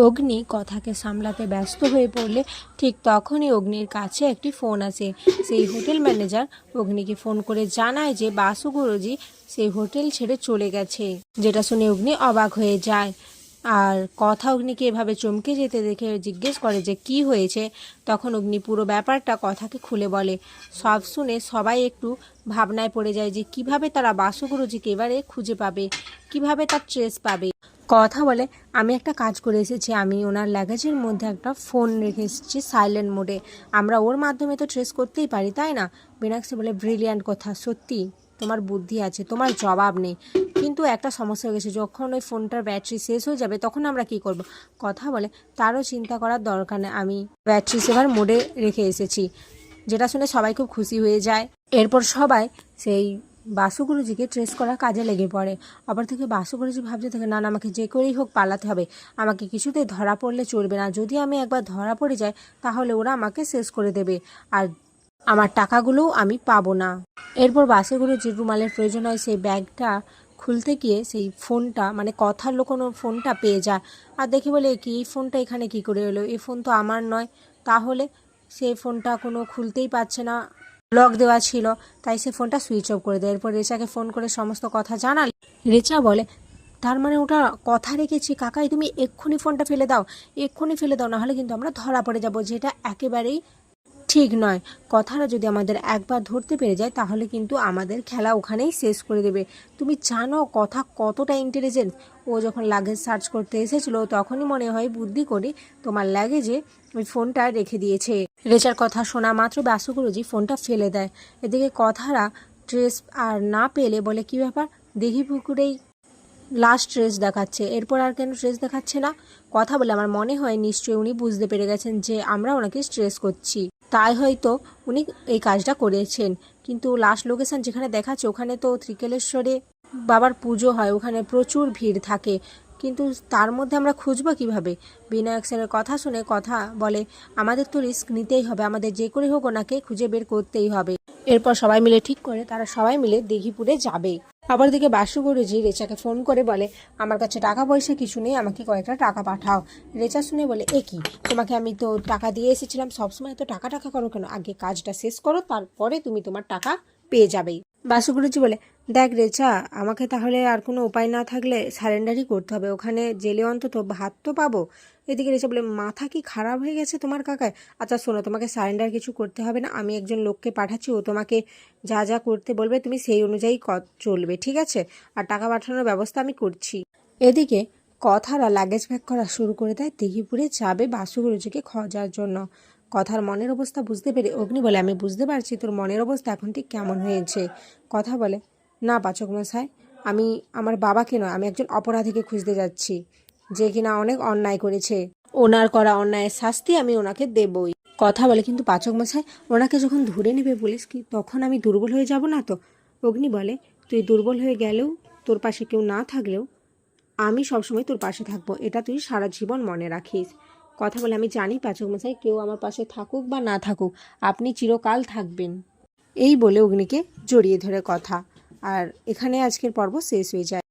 অগ্নি কথাকে সামলাতে ব্যস্ত হয়ে পড়লে ঠিক তখনই অগ্নির কাছে একটি ফোন আসে। সেই হোটেল ম্যানেজার অগ্নিকে ফোন করে জানায় যে বাসু গুরুজি সেই হোটেল ছেড়ে চলে গেছে। যেটা শুনে অগ্নি অবাক হয়ে যায়। আর কথা অগ্নিকে এভাবে চমকে যেতে দেখে জিজ্ঞেস করে যে কি হয়েছে? তখন অগ্নি পুরো ব্যাপারটা কথাকে খুলে বলে। সব শুনে সবাই একটু ভাবনায় পড়ে যায় যে কীভাবে তারা বাসু গুরুজিকে এবারে খুঁজে পাবে? কীভাবে তার ট্রেস পাবে? কথা বলে, আমি একটা কাজ করে এসেছি। আমি ওনার লাগেজের মধ্যে একটা ফোন রেখে এসেছি সাইলেন্ট মোডে আমরা ওর মাধ্যমে তো ট্রেস করতেই পারি, তাই না? বিনাক্সি বলে ব্রিলিয়ান্ট কথা, সত্যি। তোমার বুদ্ধি আছে, তোমার জবাব নেই। কিন্তু একটা সমস্যা হয়ে গেছে, যখন ওই ফোনটার ব্যাটারি শেষ হয়ে যাবে, তখন আমরা কি করব? কথা বলে, তারও চিন্তা করার দরকার নেই, আমি ব্যাটারি সেভার মোডে রেখে এসেছি। যেটা শুনে সবাই খুব খুশি হয়ে যায়। এরপর সবাই সেই বাসু গুরুজিকে ট্রেস করার কাজে লেগে পড়ে। আবার থেকে বাসু গুরুজি ভাবতে থাকে, না আমাকে যে করেই হোক পালাতে হবে। আমাকে কিছুতেই ধরা পড়লে চলবে না। যদি আমি একবার ধরা পড়ে যাই, তাহলে ওরা আমাকে শেষ করে দেবে। আর আমার টাকাগুলোও আমি পাবো না। এরপর বাসে করে রুমালের প্রয়োজন হয় সেই ব্যাগটা খুলতে গিয়ে সেই ফোনটা মানে কথার লোকানো ফোনটা পেয়ে যায়। আর দেখে বলে কি? এই ফোনটা এখানে কি করে এলো? এই ফোন তো আমার নয়। তাহলে সেই ফোনটা কোনো খুলতেই পারছে না। লক দেওয়া ছিল, তাই সে ফোনটা সুইচ অফ করে দেয়। এরপর রেচাকে ফোন করে সমস্ত কথা জানালে। রেচা বলে, তার মানে ওটা কথা রেখেছি, কাকাই, তুমি এক্ষুনি ফোনটা ফেলে দাও। এক্ষুনি ফেলে দাও, নাহলে কিন্তু আমরা ধরা পড়ে যাব, যেটা একেবারেই ঠিক নয়। কথাটা যদি আমাদের একবার ধরতে পেরে যায়, তাহলে কিন্তু আমাদের খেলা ওখানেই শেষ করে দেবে। তুমি জানো, কথা কতটা ইন্টেলিজেন্ট ও যখন লাগেজ সার্চ করতে এসেছিল, তখনই মনে হয় বুদ্ধি করে তোমার লাগেজে ওই ফোনটা রেখে দিয়েছে। রেচার কথা শোনা মাত্র বাসু গুরুজি ফোনটা ফেলে দেয়। এদিকে কথারা ড্রেস আর না পেলে বলে, কি ব্যাপার? দিঘি পুকুরেই লাস্ট ট্রেস দেখাচ্ছে। এরপর আর কেন ট্রেস দেখাচ্ছে না? কথা বলে আমার মনে হয় নিশ্চয়ই উনি বুঝতে পেরে গেছেন যে আমরা ওনাকে স্ট্রেস করছি। তাই হয়তো উনি এই কাজটা করেছেন। কিন্তু লাস্ট লোকেশন যেখানে দেখাচ্ছে, ওখানে তো ত্রিকেলেশ্বরে বাবার পুজো হয়, ওখানে প্রচুর ভিড় থাকে। কিন্তু তার মধ্যে আমরা খুঁজবো কীভাবে? বিনায়ক স্যারের কথা শুনে কথা বলে, আমাদের তো রিস্ক নিতেই হবে, আমাদের যে করে হোক ওনাকে খুঁজে বের করতেই হবে। এরপর সবাই মিলে ঠিক করে, তারা সবাই মিলে দিঘিপুরে যাবে। আবার দিকে বাসু গুরুজি রেচাকে ফোন করে বলে, আমার কাছে টাকা পয়সা কিছু নেই, আমাকে কয়েকটা টাকা পাঠাও। রেচা শুনে বলে, এ কি? তোমাকে আমি তো টাকা দিয়ে এসেছিলাম, সবসময় তো টাকা টাকা করো কেন? আগে কাজটা শেষ করো, তারপরে তুমি তোমার টাকা পেয়ে যাবেই বাসু গুরুজি বলে, দেখ রেচা আমাকে তাহলে আর কোনো উপায় না থাকলে সারেন্ডারই করতে হবে। ওখানে জেলে অন্তত ভাত তো পাবো। এদিকে রেচা বলে, মাথা কি খারাপ হয়ে গেছে তোমার কাকায়? আচ্ছা শোনো, তোমাকে সারেন্ডার কিছু করতে হবে না। আমি একজন লোককে পাঠাচ্ছি, ও তোমাকে যা যা করতে বলবে, তুমি সেই অনুযায়ী চলবে, ঠিক আছে? আর টাকা পাঠানোর ব্যবস্থা আমি করছি। এদিকে কথারা লাগেজ প্যাক করা শুরু করে দেয় দিঘিপুরে যাবে বাসুগুরুজিকে খোঁজার জন্য। কথার মনের অবস্থা বুঝতে পেরে অগ্নি বলে, আমি বুঝতে পারছি তোর মনের অবস্থা এখন ঠিক কেমন হয়েছে। কথা বলে, না পাচক মশাই, আমি, আমার বাবাকে নয়, আমি একজন অপরাধীকে খুঁজতে যাচ্ছি, যে কিনা অনেক অন্যায় করেছে। ওনার করা অন্যায়ের শাস্তি আমি ওনাকে দেবই। কথা বলে, কিন্তু পাচক মশাই, ওনাকে যখন ধরে নেবে পুলিশ কি, তখন আমি দুর্বল হয়ে যাব না তো? অগ্নি বলে, তুই দুর্বল হয়ে গেলেও তোর পাশে কেউ না থাকলেও আমি সবসময় তোর পাশে থাকব, এটা তুই সারা জীবন মনে রাখিস। কথা বলে আমি জানি পাচক মশাই কেউ আমার পাশে থাকুক বা না থাকুক, আপনি চিরকাল থাকবেন। এই বলে অগ্নিকে জড়িয়ে ধরে কথা। আর এখানে আজকের পর্ব শেষ হয়ে যায়।